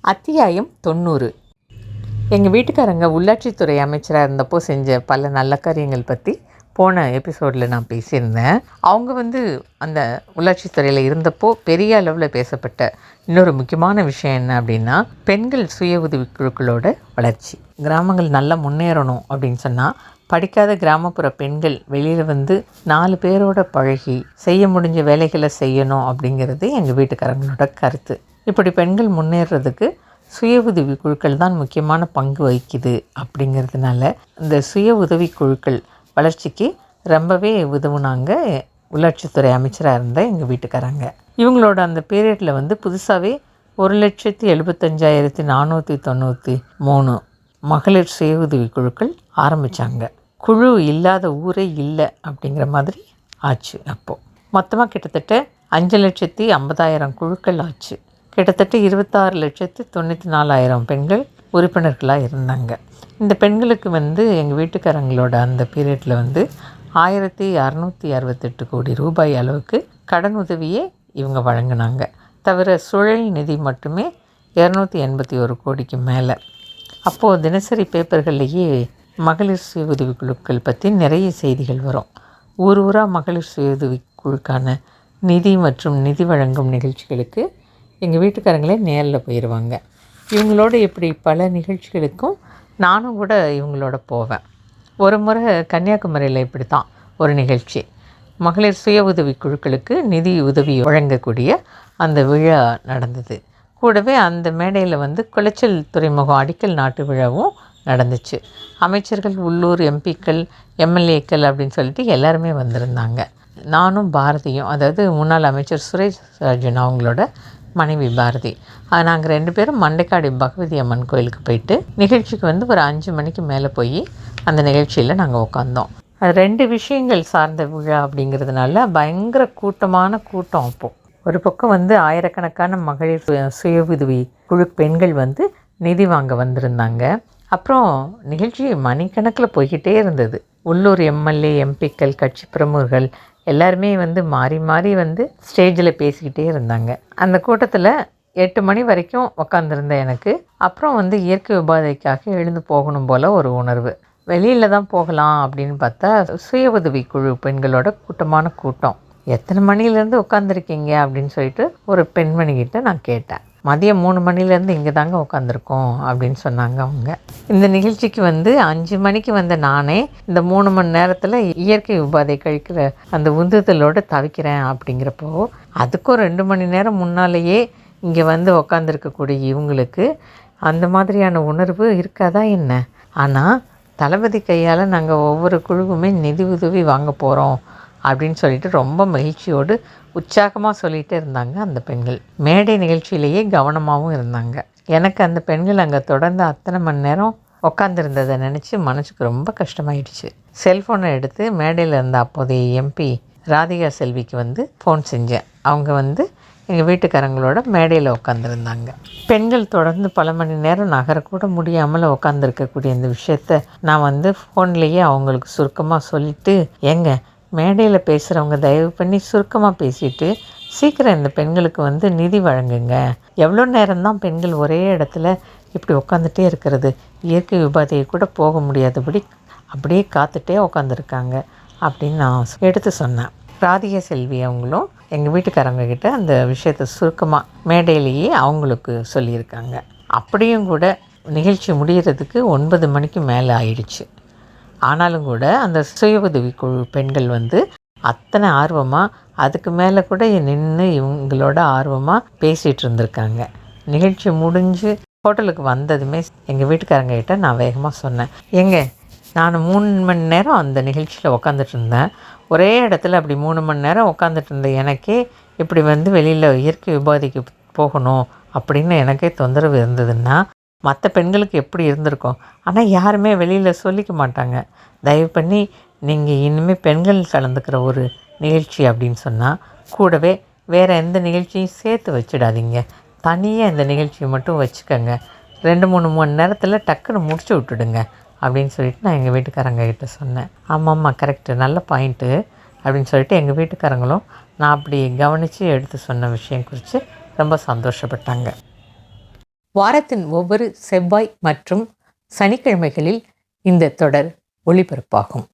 அத்தியாயம் தொண்ணூறு. எங்கள் வீட்டுக்காரங்க உள்ளாட்சித்துறை அமைச்சராக இருந்தப்போ செஞ்ச பல நல்ல காரியங்கள் பற்றி போன எபிசோடில் நான் பேசியிருந்தேன். அவங்க வந்து அந்த உள்ளாட்சித்துறையில் இருந்தப்போ பெரிய அளவில் பேசப்பட்ட இன்னொரு முக்கியமான விஷயம் என்ன அப்படின்னா பெண்கள் சுய உதவி குழுக்களோட வளர்ச்சி. கிராமங்கள் நல்லா முன்னேறணும் அப்படின்னு சொன்னால் படிக்காத கிராமப்புற பெண்கள் வெளியில் வந்து நாலு பேரோட பழகி செய்ய முடிஞ்ச வேலைகளை செய்யணும் அப்படிங்கிறது எங்கள் வீட்டுக்காரங்களோட கருத்து. இப்படி பெண்கள் முன்னேறதுக்கு சுய உதவி குழுக்கள் தான் முக்கியமான பங்கு வகிக்குது அப்படிங்கிறதுனால இந்த சுய உதவி குழுக்கள் வளர்ச்சிக்கு ரொம்பவே உதவுனாங்க உள்ளாட்சித்துறை அமைச்சராக இருந்த எங்கள் வீட்டுக்காரங்க. இவங்களோட அந்த பீரியடில் வந்து புதுசாகவே ஒரு லட்சத்தி எழுபத்தஞ்சாயிரத்தி நானூற்றி தொண்ணூற்றி மூணு மகளிர் சுய உதவி குழுக்கள் ஆரம்பித்தாங்க குழு இல்லாத ஊரே இல்லை அப்படிங்கிற மாதிரி ஆச்சு அப்போது மொத்தமாக கிட்டத்தட்ட அஞ்சு லட்சத்தி ஐம்பதாயிரம் குழுக்கள் ஆச்சு. கிட்டத்தட்ட இருபத்தாறு லட்சத்து தொண்ணூற்றி நாலாயிரம் பெண்கள் உறுப்பினர்களாக இருந்தாங்க. இந்த பெண்களுக்கு வந்து எங்கள் வீட்டுக்காரங்களோட அந்த பீரியடில் வந்து ஆயிரத்தி அறநூற்றி அறுபத்தெட்டு கோடி ரூபாய் அளவுக்கு கடன் உதவியே இவங்க வழங்கினாங்க. தவிர சுழல் நிதி மட்டுமே இரநூத்தி எண்பத்தி ஒரு கோடிக்கு மேலே. அப்போது தினசரி பேப்பர்கள்லேயே மகளிர் சுய உதவி குழுக்கள் பற்றி நிறைய செய்திகள் வரும். ஊர் ஊராக மகளிர் சுய உதவி குழுக்கான நிதி மற்றும் நிதி வழங்கும் நிகழ்ச்சிகளுக்கு எங்கள் வீட்டுக்காரங்களே நேரில் போயிடுவாங்க இவங்களோட இப்படி பல நிகழ்ச்சிகளுக்கும் நானும் கூட இவங்களோட போவேன். ஒரு முறை கன்னியாகுமரியில் இப்படி தான் ஒரு நிகழ்ச்சி. மகளிர் சுய உதவி குழுக்களுக்கு நிதி உதவி வழங்கக்கூடிய அந்த விழா நடந்தது. கூடவே அந்த மேடையில் வந்து குளச்சல் துறைமுகம் அடிக்கல் நாட்டு விழாவும் நடந்துச்சு. அமைச்சர்கள் உள்ளூர் எம்பிக்கள் எம்எல்ஏக்கள் அப்படின்னு சொல்லிட்டு எல்லாருமே வந்திருந்தாங்க. நானும் பாரதியும் அதாவது முன்னாள் அமைச்சர் சுரேஷ் ராஜன் அவங்களோட மனைவி பாரதி. நாங்கள் ரெண்டு பேரும் மண்டைக்காடி பகவதி அம்மன் கோயிலுக்கு போயிட்டு நிகழ்ச்சிக்கு வந்து ஒரு அஞ்சு மணிக்கு மேலே போய் அந்த நிகழ்ச்சியில் நாங்கள் உட்காந்தோம் ரெண்டு விஷயங்கள் சார்ந்த விழா அப்படிங்கிறதுனால பயங்கர கூட்டமான கூட்டம் அப்போது ஒரு பக்கம் வந்து ஆயிரக்கணக்கான மகளிர் சுய உதவி குழு பெண்கள் வந்து நிதி வாங்க வந்திருந்தாங்க. அப்புறம் நிகழ்ச்சி மணிக்கணக்கில் போய்கிட்டே இருந்தது. உள்ளூர் எம்எல்ஏ எம்பிக்கள் கட்சி பிரமுகர்கள் எல்லாருமே வந்து மாறி மாறி வந்து ஸ்டேஜில் பேசிக்கிட்டே இருந்தாங்க. அந்த கூட்டத்தில் எட்டு மணி வரைக்கும் உக்காந்துருந்தேன் எனக்கு அப்புறம் வந்து இயற்கை உபாதைக்காக எழுந்து போகணும் போல் ஒரு உணர்வு. வெளியில் தான் போகலாம் அப்படின்னு பார்த்தா சுய உதவி குழு பெண்களோட கூட்டமான கூட்டம். எத்தனை மணிலேருந்து உட்காந்துருக்கீங்க அப்படின்னு சொல்லிட்டு ஒரு பெண்மணிக்கிட்ட நான் கேட்டேன். மதியம் மூணு மணிலேருந்து இங்கே தாங்க உட்காந்துருக்கோம் அப்படின்னு சொன்னாங்க அவங்க. இந்த நிகழ்ச்சிக்கு வந்து அஞ்சு மணிக்கு வந்த நானே இந்த மூணு மணி நேரத்தில் இயற்கை உபாதை கழிக்கிற அந்த உந்துதலோடு தவிக்கிறேன் அப்படிங்கிறப்போ அதுக்கும் ரெண்டு மணி நேரம் முன்னாலேயே இங்கே வந்து உக்காந்துருக்கக்கூடிய இவங்களுக்கு அந்த மாதிரியான உணர்வு இருக்காதா என்ன? ஆனால் தளபதி கையால் நாங்கள் ஒவ்வொரு குழுவுமே நிதி உதவி வாங்க போகிறோம் அப்படின்னு சொல்லிட்டு ரொம்ப மகிழ்ச்சியோடு உற்சாகமாக சொல்லிகிட்டே இருந்தாங்க அந்த பெண்கள். மேடை நிகழ்ச்சியிலேயே கவனமாகவும் இருந்தாங்க. எனக்கு அந்த பெண்கள் அங்கே தொடர்ந்து அத்தனை மணி நேரம் உட்காந்துருந்ததை நினச்சி மனசுக்கு ரொம்ப கஷ்டமாயிடுச்சு. செல்ஃபோனை எடுத்து மேடையில் இருந்த அப்போதைய எம்பி ராதிகா செல்விக்கு வந்து ஃபோன் செஞ்சேன். அவங்க வந்து எங்கள் வீட்டுக்காரங்களோட மேடையில் உட்காந்துருந்தாங்க பெண்கள் தொடர்ந்து பல மணி நேரம் நகரக்கூட முடியாமல் உட்காந்துருக்கக்கூடிய இந்த விஷயத்த நான் வந்து ஃபோன்லேயே அவங்களுக்கு சுருக்கமாக சொல்லிவிட்டு எங்கள் மேடையில் பேசுகிறவங்க தயவு பண்ணி சுருக்கமாக பேசிட்டு சீக்கிரம் இந்த பெண்களுக்கு வந்து நிதி வழங்குங்க. எவ்வளோ நேரம்தான் பெண்கள் ஒரே இடத்துல இப்படி உட்காந்துட்டே இருக்கிறது? இயற்கை உபாதையை கூட போக முடியாதபடி அப்படியே காத்துட்டே உட்காந்துருக்காங்க அப்படின்னு நான் எடுத்து சொன்னேன். ராதிகா செல்வி அவங்களும் எங்கள் வீட்டுக்காரங்க கிட்ட அந்த விஷயத்தை சுருக்கமாக மேடையிலேயே அவங்களுக்கு சொல்லியிருக்காங்க. அப்படியும் கூட நிகழ்ச்சி முடிகிறதுக்கு ஒன்பது மணிக்கு மேலே ஆயிடுச்சு. ஆனாலும் கூட அந்த சுய உதவி குழு பெண்கள் வந்து அத்தனை ஆர்வமாக அதுக்கு மேலே கூட நின்று இவங்களோட ஆர்வமாக பேசிகிட்டு இருந்திருக்காங்க. நிகழ்ச்சி முடிஞ்சு ஹோட்டலுக்கு வந்ததுமே எங்கள் வீட்டுக்காரங்க கிட்ட நான் வேகமாக சொன்னேன். எங்க நான் மூணு மணி நேரம் அந்த நிகழ்ச்சியில் உக்காந்துட்டு இருந்தேன். ஒரே இடத்துல அப்படி மூணு மணி நேரம் உட்காந்துட்டு இருந்த எனக்கே இப்படி வந்து வெளியில் இயற்கை உபாதிக்கு போகணும் அப்படின்னு எனக்கே தொந்தரவு இருந்ததுன்னா மற்ற பெண்களுக்கு எப்படி இருந்திருக்கும்? ஆனால் யாருமே வெளியில் சொல்லிக்க மாட்டாங்க. தயவு பண்ணி நீங்கள் இனிமேல் பெண்கள் கலந்துக்கிற ஒரு நிகழ்ச்சி அப்படின்னு சொன்னால் கூடவே வேறு எந்த நிகழ்ச்சியும் சேர்த்து வச்சிடாதீங்க. தனியாக இந்த நிகழ்ச்சியை மட்டும் வச்சுக்கோங்க. ரெண்டு மூணு மணி நேரத்தில் டக்குன்னு முடிச்சு விட்டுடுங்க அப்படின்னு சொல்லிட்டு நான் எங்கள் வீட்டுக்காரங்க கிட்ட சொன்னேன். ஆமாம் ஆமாம் கரெக்டு நல்ல பாயிண்ட்டு அப்படின்னு சொல்லிட்டு எங்கள் வீட்டுக்காரங்களும் நான் அப்படி கவனித்து எடுத்து சொன்ன விஷயம் குறித்து ரொம்ப சந்தோஷப்பட்டாங்க. வாரத்தின் ஒவ்வொரு செவ்வாய் மற்றும் சனிக்கிழமைகளில் இந்த தொடர் ஒளிபரப்பாகும்.